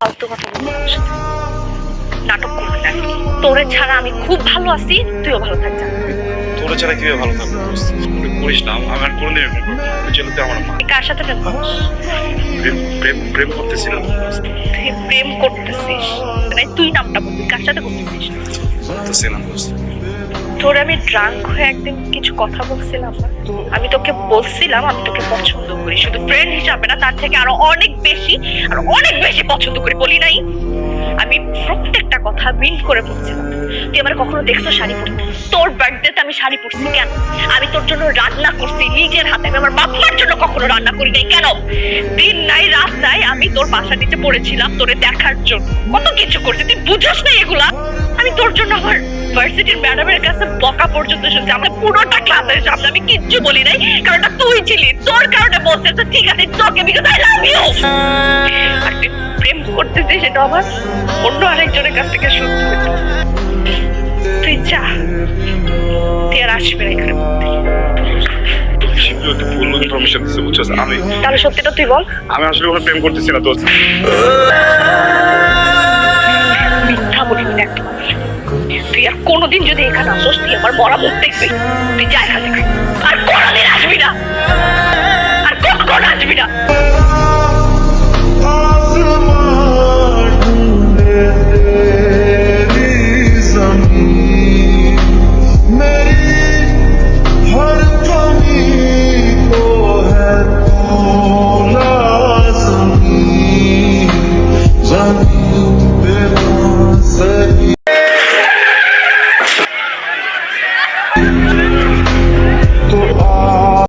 ফালতু কথা। নাটক করবি না। তোরে ছাড়া আমি খুব ভালো আছি তুইও ভালো থাক। তোরা ছাড়া কীভাবে ভালো থাকব করিস না আমি আর কোনোদিন এরকম করব আমার মা। কার সাথে প্রেম করিস প্রেম প্রেম প্রেম করতেছিলাম। দোস্ত। তুই প্রেম করতেছিস? মানে তুই নামটা বলবি কার সাথে করতেছিস? করতেছিলাম। তোর আমি ড্রাঙ্ক হয়ে একদিন কিছু কথা বলছিলাম আমি তোকে বলছিলাম আমি তোকে পছন্দ করি। শুধু ফ্রেন্ড হিসাবে না তার থেকে আর অনেক বেশি পছন্দ করি বলি নাই। আমি প্রত্যেকটা কথা মিন করে বলছিলাম। তুই আমার কখনো দেখছ শাড়ি পরতে? তোর বার্থডেতে আমি শাড়ি পরছি কেন? আমি তোর জন্য রান্না করছি, নিজের হাতে। আমি আমার বাপ মার জন্য কখনো রান্না করি নাই। কেন? দিন নাই, রাত নাই, আমি তোর বাসা নিচে পড়েছিলাম তোরে দেখার জন্য। কত কিছু করছি। তুই বুঝোস না এগুলা? আমি তোর জন্য আমার ভার্সিটির ম্যাডামের কাছে বকা পর্যন্ত শুনছি। আমরা পুরোটা ক্লাসের সামনে। আমি কিচ্ছু বলি নাই কারণ এটা তুই ছিলি। তোর কারণে বলছে। তো ঠিক আছে তোকে বিকজ আই লাভ ইউ প্রেম করতেছিস সেটা আমার অন্য আরেকজনের কাছ থেকে শুনতে হতো তুই যা তুই আর আসবি না এখানে। তুই ভুল ইনফরমেশন দিচ্ছে বুঝছস? আমি তাহলে সত্যিটা তুই বল। আমি আসলে কোনো প্রেম করতেছি না দোস্ত। মিথ্যা বলিনি না তুই আর কোনোদিন যদি এখানে আসোস তুই আমার মরা মুখ দেখবি। তুই যা এখান থেকে।